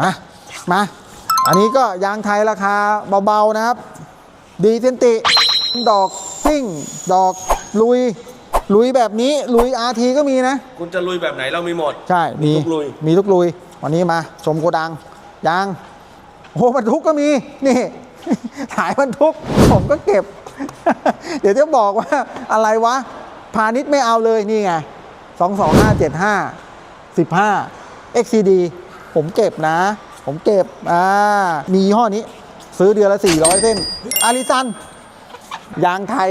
มามาอันนี้ก็ยางไทยราคาเบาๆนะครับ ดีเซนติ ดอกซิ่ง ดอกลุย ลุยแบบนี้ลุย RT ก็มีนะ คุณจะลุยแบบไหนเรามีหมด ใช่ มีมีทุกลุย มีทุกลุย วันนี้มา ชมโกดัง ยางโอ้บรรทุกก็มี นี่ขายบรรทุก ผมก็เก็บ เดี๋ยวจะบอกว่าอะไรวะ พาณิชย์ไม่เอาเลยนี่ไง 22575 15 XCD ผมเก็บนะ ผมเก็บ อ่า มียี่ห้อนี้ ซื้อเดือนละ 400 เส้น อาริซัน ยางไทย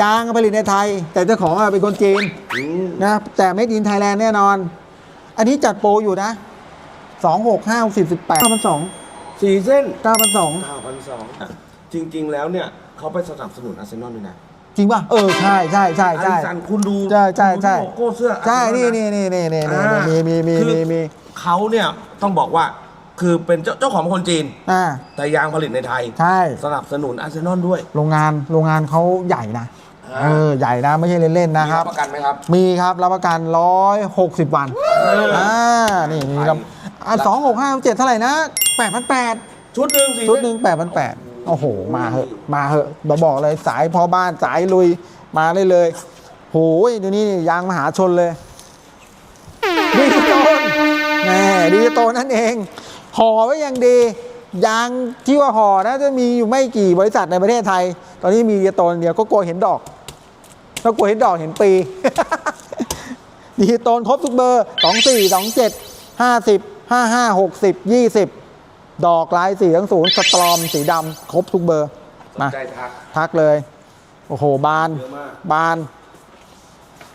ยางผลิตในไทย แต่เจ้าของอะเป็นคนจีนอืมนะ แต่ไม่ดินไทยแลนด์แน่นอน อันนี้จัดโปรอยู่นะ2 6 5 10 18 9 2สี่เส้น9 2เก้าพันสองจริง ๆ แล้วเนี่ยเขาไปสนับสนุนอาร์เซนอลด้วยนะจริงป่ะ เออ ใช่ใช่ใช่อาใช่ริสันคุณดู ใช่ใช่ใช่คุณดูโลโก้เสื้อ ใช่ Arsenal นี่ะนี่นี่นี่นี่นี่อ่ามีมีมีคือมีมี เขาเนี่ยต้องบอกว่าคือเป็นเจ้าเจ้าของเป็นคนจีน อ่า แต่ยางผลิตในไทย ใช่ สนับสนุนอาร์เซนอลด้วย โรงงานโรงงานเขาใหญ่นะ อ่า เออ ใหญ่นะ ไม่ใช่เล่น ๆ นะครับ มีประกันไหมครับ มีครับ รับประกัน 160 วัน อ่า นี่มีรับอ่าสองหกห้าเจ็ดเท่าไหร่นะแปดพันแปด ชุดหนึ่งสี่ชุดเส้นหนึ่งแปดพันแปดโอ้โห มาเหอะ มาเหอะเราบอกเลยสายพอบ้านสายลุย มาได้เลยโหยเดี๋ยวนี้ยางมหาชนเลยดิจิโตน แน่ดิจิโตนนั่นเองห่อไว้อย่างดียางที่ว่าห่อนะจะมีอยู่ไม่กี่บริษัทในประเทศไทย ตอนนี้มีดิจิโตนเดียวก็กลัวเห็นดอกถ้ากลัวเห็นดอกเห็นปีดิจิโตนครบทุกเบอร์ 2 4 2 7 50 55 60 20 ดอกลายสีทั้งศูนย์สตรอมสีดำครบทุกเบอร์สนมาใจทักทักเลย โอ้โห บานเยอะมากบาน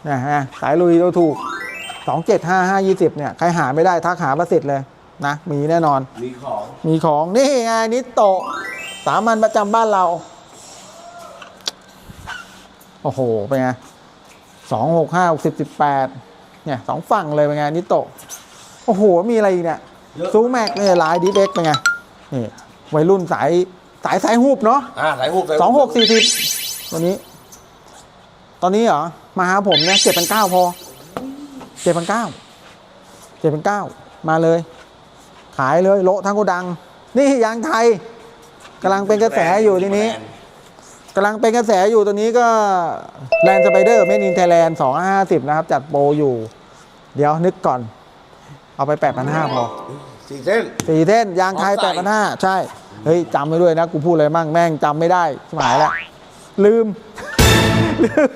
นะฮะสายลุยเราถูก 2 7 5 5 20เนี่ยใครหาไม่ได้ทักหาประสิทธิ์เลยนะมีแน่นอน มีของ มีของนี่ไงนิโตะสามัญประจำบ้านเรา โอ้โหเป็นไงสองหกห้าหกสิบสิบแปดเนี่ยสองฝั่งเลยเป็นไงนิโตะโอ้โห มีอะไรอีกเนี่ยเยอะซูแม็กเนี่ยลายดีเด็กเป็นไงนี่วัยรุ่นสายสายสายหูบเนาะอ่าสายหูบายสองหหูกบสี่สิบตัวนี้ ตอนนี้เหรอ มาหาผมเนี่ยเจ็ดพันเก้าพอ เจ็ดพันเก้าเจ็ดพันเก้ามาเลย ขายเลยโละทั้งโกดัง นี่ยางไทยกำลังเป็นกระแสอยู่ทีนี้กำลังเป็นกระแสอยู่ตัวนี้ก็แลนสไปเดอร์เมนินไทยแลนด์สองห้าสิบนะครับ จัดโปรอยู่ เดี๋ยวนึกก่อน เอาไปแปดพันห้าพอสี่เส้นสี่เส้นยางไทยพร้แปอดมพันใส่ห้าใช่ เฮ้ยจำไว้ด้วยนะ กูพูดอะไรมั่งแม่งจำไม่ได้ชิบหายแล้วลืม ลืม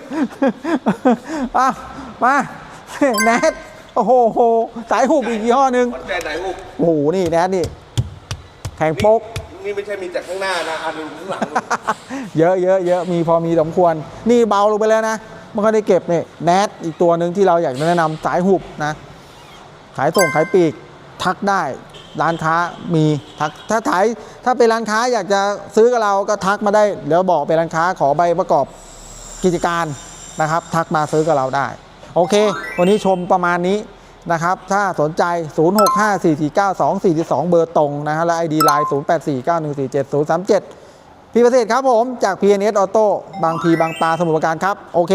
อะมา แนทโอ้โหโหสายหุบอีกยี่ห้อหนึ่งวัดใจสายหูบโอ้โหนี่แนทนี่แข่งโป๊ก นี่ไม่ใช่มีจากข้างหน้านะอะดูข้างหลังดูเยอะเยอะเยอะมีพอมีสมควร นี่เบาลงไปแล้วนะมันก็ได้เก็บเนี่ยแนทอีกตัวหนึ่งที่เราอยากจะแนะนำสายหุบนะ ขายส่งขายปลีก ทักได้ร้านค้ามีทักถ้าขายถ้าเป็นร้านค้าอยากจะซื้อกับเราก็ทักมาได้เดี๋ยวบอกเป็นร้านค้าขอใบประกอบกิจการนะครับ ทักมาซื้อกับเราได้ โอเค วันนี้ชมประมาณนี้นะครับ ถ้าสนใจ 0654492442 เบอร์ตรงนะฮะและ ID Line 0849147037 พี่ประเสริฐครับผม จาก PNS Auto บางพีบางตาสมุทรปราการครับ โอเค